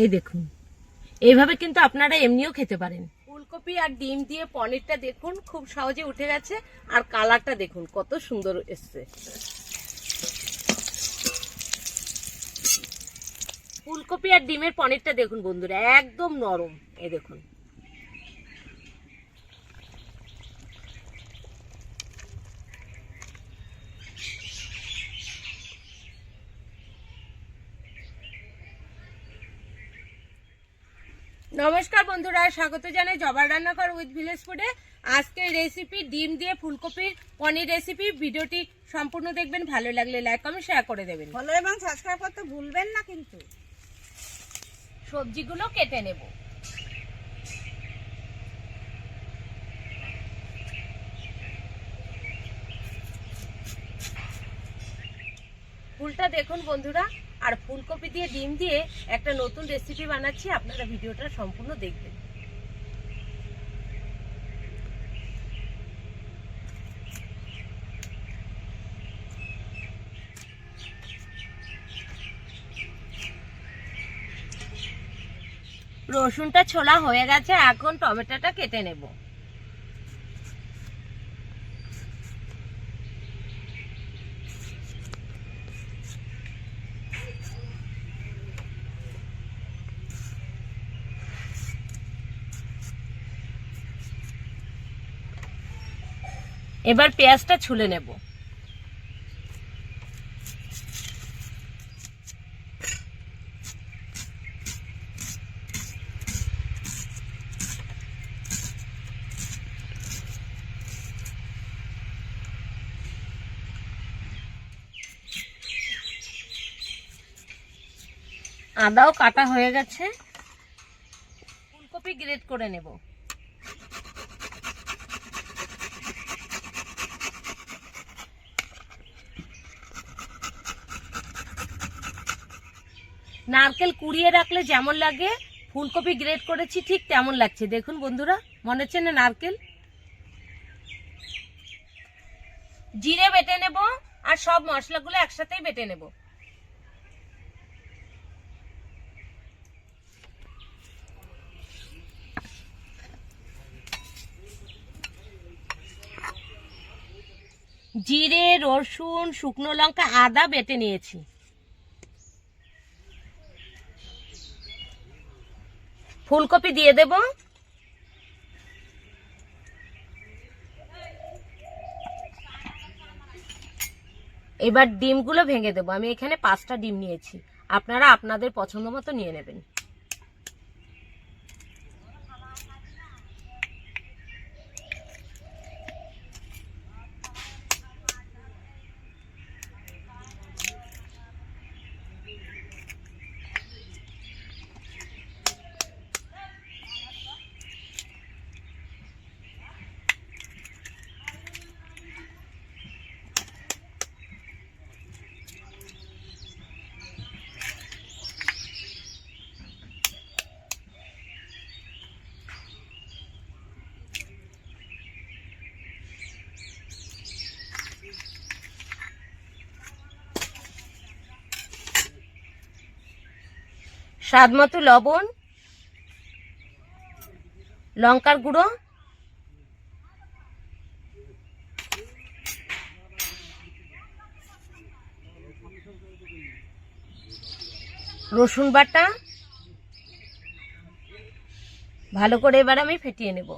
এই দেখুন। এইভাবে কিন্তু আপনারা এমনিও খেতে পারেন। ফুলকপি আর ডিম দিয়ে পনিরটা দেখুন, খুব সহজে উঠে গেছে। আর কালারটা দেখুন, কত সুন্দর এসছে। ফুলকপি আর ডিমের পনিরটা দেখুন বন্ধুরা, একদম নরম এ দেখুন। নমস্কার বন্ধুরা স্বাগত জানাই জবার রান্নাঘর উইথ ভিলেজ ফুডে আজকের রেসিপি ডিম দিয়ে ফুলকপির পনির রেসিপি ভিডিওটি সম্পূর্ণ দেখবেন ভালো লাগলে লাইক কমেন্ট শেয়ার করে দেবেন। ফলো এবং সাবস্ক্রাইব করতে ভুলবেন না কিন্তু। সবজিগুলো কেটে নেব। ফুলটা দেখুন বন্ধুরা আর ফুলকপি দিয়ে, ডিম দিয়ে একটা নতুন রেসিপি বানাচ্ছি। আপনারা ভিডিওটা সম্পূর্ণ দেখবেন। রসুনটা ছোলা হয়ে গেছে, এখন টমেটোটা কেটে নেব। এবার পেঁয়াজটা ছুলে নেব। আদাও কাটা হয়ে গেছে। ফুলকপি গ্রেট করে নেব। নারকেল কুড়িয়ে রাখলে যেমন লাগে, ফুলকপি গ্রেট করেছি, ঠিক তেমন লাগছে। দেখুন বন্ধুরা, মনে হচ্ছে না নারকেল? জিরে বেটে নেব আর সব মশলাগুলো একসাথেই বেটে নেব। জিরে, রসুন, শুকনো লঙ্কা, আদা বেটে নিয়েছি। ফুলকপি দিয়ে দেব। এবার ডিমগুলো ভেঙে দেবো। আমি এখানে পাঁচটা ডিম নিয়েছি। আপনারা আপনাদের পছন্দ মতো নিয়ে নেবেন। স্বাদ মতো লবণ, লঙ্কার গুঁড়ো, রসুন বাটা। ভালো করে এবার আমি ফেটিয়ে নেব।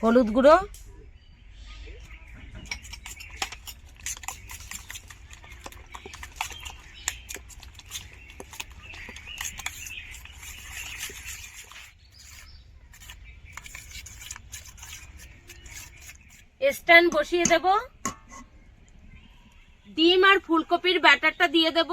হলুদ গুঁড়ো স্ট্যান্ড বসিয়ে দেব। ডিম আর ফুলকপির ব্যাটারটা দিয়ে দেব।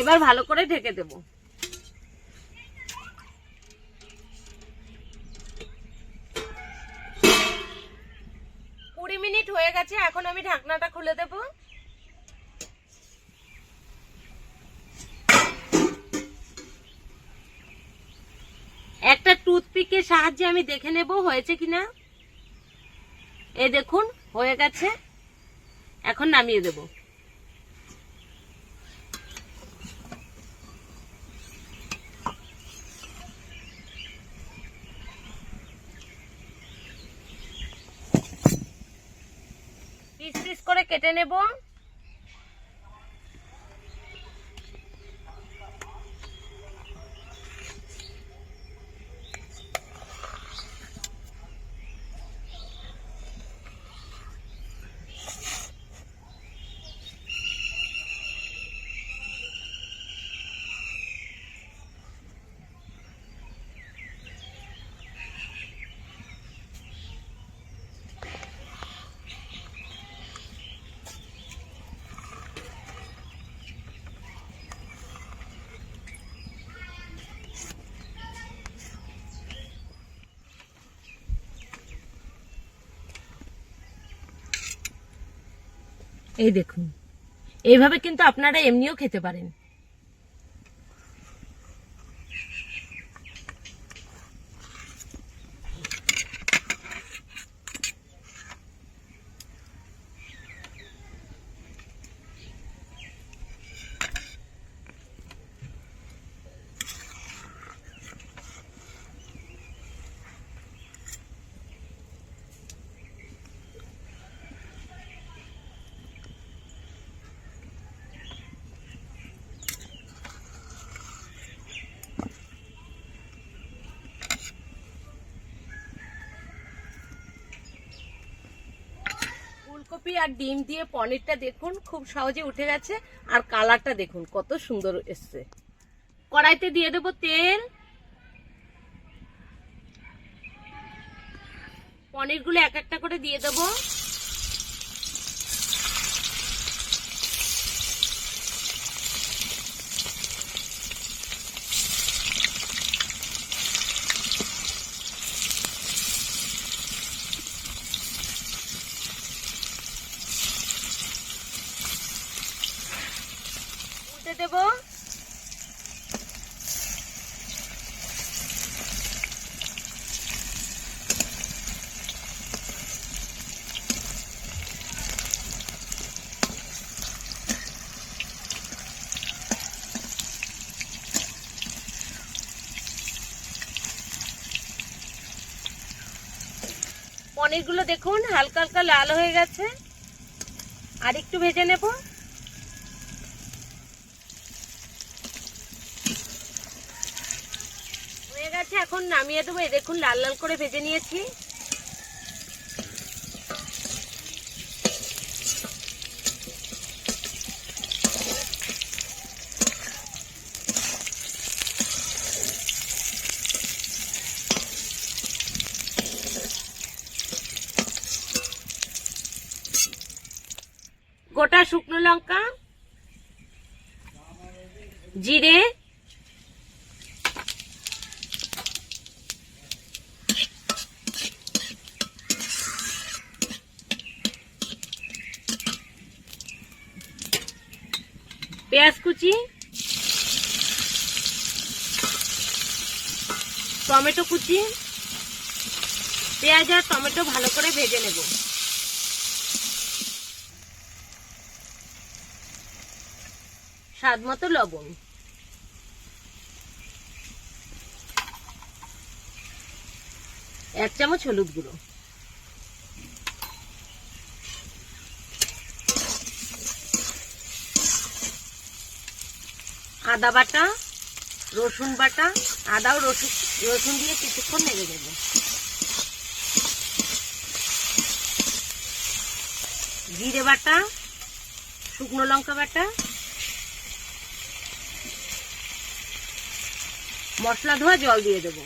এবার ভালো করে ঢেকে দেব। কুড়ি মিনিট হয়ে গেছে, এখন আমি ঢাকনাটা খুলে দেব একটা টুথপিকের সাহায্যে আমি দেখে নেব, হয়েছে কিনা? এ দেখুন, হয়ে গেছে। এখন নামিয়ে দেব। পিস পিস করে কেটে নেব। এই দেখুন। এইভাবে কিন্তু আপনারা এমনিও খেতে পারেন। ফুলকপি আর ডিম দিয়ে পনিরটা দেখুন, খুব সহজে উঠে গেছে। আর কালারটা দেখুন, কত সুন্দর এসছে। কড়াইতে দিয়ে দেব তেল। পনিরগুলো এক একটা করে দিয়ে দেব। উল্টে দেব। পনিরগুলো দেখুন হালকা হালকা লাল হয়ে গেছে। আর একটু ভেজে নেব হয়ে গেছে এখন নামিয়ে দেবো দেখুন লাল লাল করে ভেজে নিয়েছি। গোটা শুকনো লঙ্কা জিরে পেঁয়াজ কুচি টমেটো কুচি, পেঁয়াজ আর টমেটো ভালো করে ভেজে নেব। স্বাদ মতো লবণ। এক চামচ হলুদ গুঁড়ো। আদা বাটা, রসুন বাটা আদাও রসুন রসুন দিয়ে কিছুক্ষণ নেড়ে দেব। জিরে বাটা, শুকনো লঙ্কা বাটা, মশলা ধোয়া জল দিয়ে দেবো।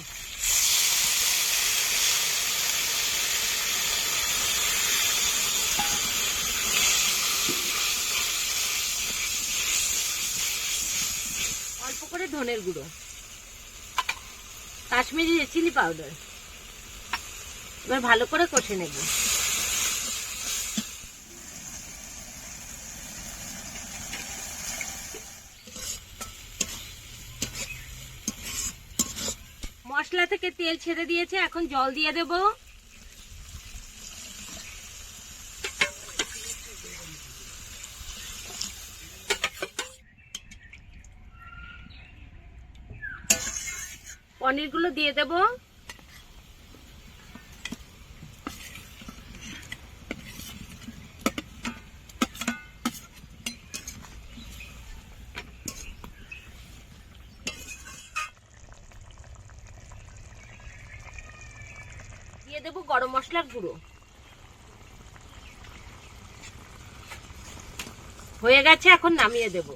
করে ধনের গুঁড়ো। Kashmiri chilli powder. এবার ভালো করে কষে নেব। মশলা থেকে তেল ছেড়ে দিয়েছে, এখন জল দিয়ে দেব। পনিরগুলো দিয়ে দেব। দিয়ে দেব গরম মশলার গুঁড়ো। হয়ে গেছে এখন নামিয়ে দেবো।